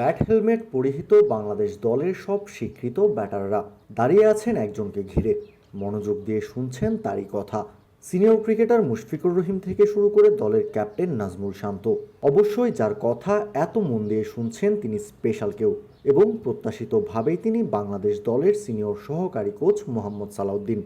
Bat helmet পরিহিত বাংলাদেশ দলের সব স্বীকৃত ব্যাটাররা। দাঁড়িয়ে আছেন একজনকে ঘিরে। মনোযোগ দিয়ে শুনছেন তারই কথা। সিনিয়র ক্রিকেটার মুশফিকুর রহিম থেকে শুরু করে দলের ক্যাপ্টেন নাজমুল শান্ত। অবশ্যই যার কথা এত মন দিয়ে শুনছেন তিনি স্পেশাল কেউ এবং প্রত্যাশিতভাবেই তিনি বাংলাদেশ দলের সিনিয়র সহকারী কোচ মোহাম্মদ সালাউদ্দিন।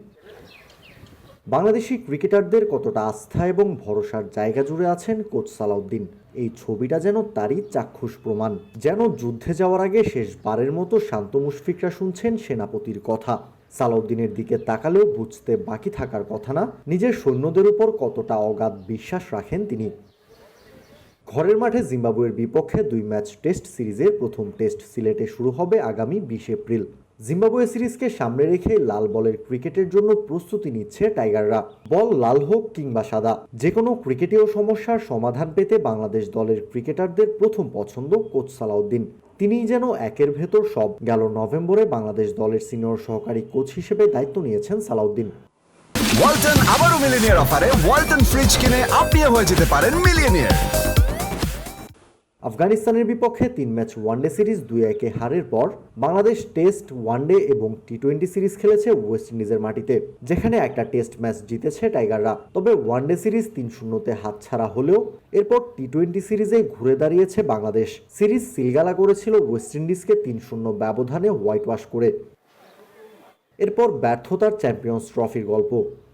বাংলাদেশি ক্রিকেটারদের কতটা আস্থা এবং ভরসার জায়গা জুড়ে আছেন কোচ সালাউদ্দিন? এই ছবিটা যেন তারই চাক্ষুষ প্রমাণ। যেন যুদ্ধে যাওয়ার আগে শেষবারের মতো শান্ত মুশফিকরা শুনছেন সেনাপতির কথা। সালাউদ্দিনের দিকে তাকালেও বুঝতে বাকি থাকার কথা না, নিজের সৈন্যদের উপর কতটা অগাধ বিশ্বাস রাখেন তিনি। ঘরের মাঠে জিম্বাবুয়ের বিপক্ষে দুই ম্যাচ টেস্ট সিরিজের প্রথম টেস্ট সিলেটে শুরু হবে আগামী বিশ এপ্রিল। জিম্বাবুয়ে সিরিজকে সামনে রেখে লাল বলের ক্রিকেটের জন্য প্রস্তুতি নিচ্ছে টাইগাররা। বল লাল হোক কিংবা সাদা যে কোনো ক্রিকেটীয় সমস্যার সমাধান পেতে বাংলাদেশ দলের ক্রিকেটারদের প্রথম পছন্দ কোচ সালাউদ্দিন। তিনিই যেন একের ভেতর সব। গেল নভেম্বরে বাংলাদেশ দলের সিনিয়র সহকারী কোচ হিসেবে দায়িত্ব নিয়েছেন সালাউদ্দিন। ওয়ালটন আবারও মিলিনিয়ার অফারে ওয়ালটন ফ্রিজ কিনে আপনিও হয়ে যেতে পারেন মিলিয়নিয়ার। আফগানিস্তানের বিপক্ষে তিন ম্যাচ ওয়ানডে সিরিজ দুই একে হারের পর বাংলাদেশ টেস্ট ওয়ানডে এবং টি টোয়েন্টি সিরিজ খেলেছে ওয়েস্ট ইন্ডিজের মাটিতে, যেখানে একটা টেস্ট ম্যাচ জিতেছে টাইগাররা। তবে ওয়ানডে সিরিজ তিন শূন্যতে হাতছাড়া হলেও এরপর টি টোয়েন্টি সিরিজে ঘুরে দাঁড়িয়েছে বাংলাদেশ। সিরিজ সিলগালা করেছিল ওয়েস্ট ইন্ডিজকে তিন শূন্য ব্যবধানে হোয়াইট ওয়াশ করে। এরপর ব্যর্থতার চ্যাম্পিয়ন্স ট্রফির গল্প,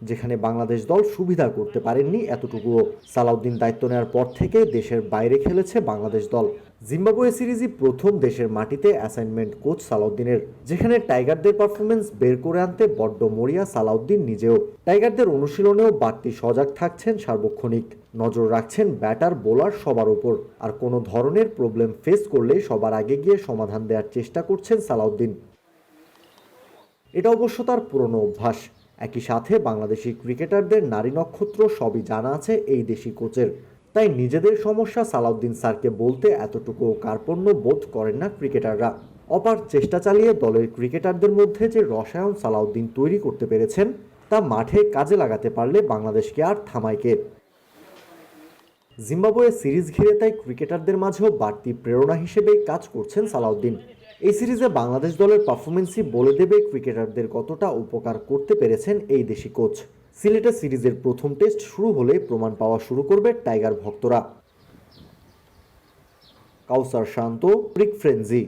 যেখানে বাংলাদেশ দল সুবিধা করতে পারেননি এতটুকুও। সালাউদ্দিন দায়িত্ব নেওয়ার পর থেকে দেশের বাইরে খেলেছে বাংলাদেশ দল। জিম্বাবুয়ে সিরিজই প্রথম দেশের মাটিতে অ্যাসাইনমেন্ট কোচ সালাউদ্দিনের, যেখানে টাইগারদের পারফরমেন্স বের করে আনতে বড্ড মরিয়া সালাউদ্দিন নিজেও। টাইগারদের অনুশীলনেও বাড়তি সজাগ থাকছেন সার্বক্ষণিক। নজর রাখছেন ব্যাটার, বোলার সবার উপর আর কোনো ধরনের প্রবলেম ফেস করলে সবার আগে গিয়ে সমাধান দেওয়ার চেষ্টা করছেন সালাউদ্দিন। এটা অবশ্য তার পুরনো অভ্যাস। একই সাথে বাংলাদেশি ক্রিকেটারদের নারী নক্ষত্র সবই জানা আছে এই দেশি কোচের। তাই নিজেদের সমস্যা সালাউদ্দিন স্যারকে বলতে এতটুকু কার্পণ্য বোধ করেন না ক্রিকেটাররা। অপার চেষ্টা চালিয়ে দলের ক্রিকেটারদের মধ্যে যে রসায়ন সালাউদ্দিন তৈরি করতে পেরেছেন, তা মাঠে কাজে লাগাতে পারলে বাংলাদেশকে আর থামাইকে জিম্বাবুয়ে সিরিজ ঘিরে তাই ক্রিকেটারদের মাঝেও বাড়তি প্রেরণা হিসেবে কাজ করছেন সালাউদ্দিন। এই সিরিজে বাংলাদেশ দলের পারফরমেন্সই বলে দেবে ক্রিকেটারদের কতটা উপকার করতে পেরেছেন এই দেশি কোচ। সিলেটে সিরিজের প্রথম টেস্ট শুরু হলে প্রমাণ পাওয়া শুরু করবে টাইগার ভক্তরা। কাউসার শান্ত প্রিক ফ্রেঞ্জি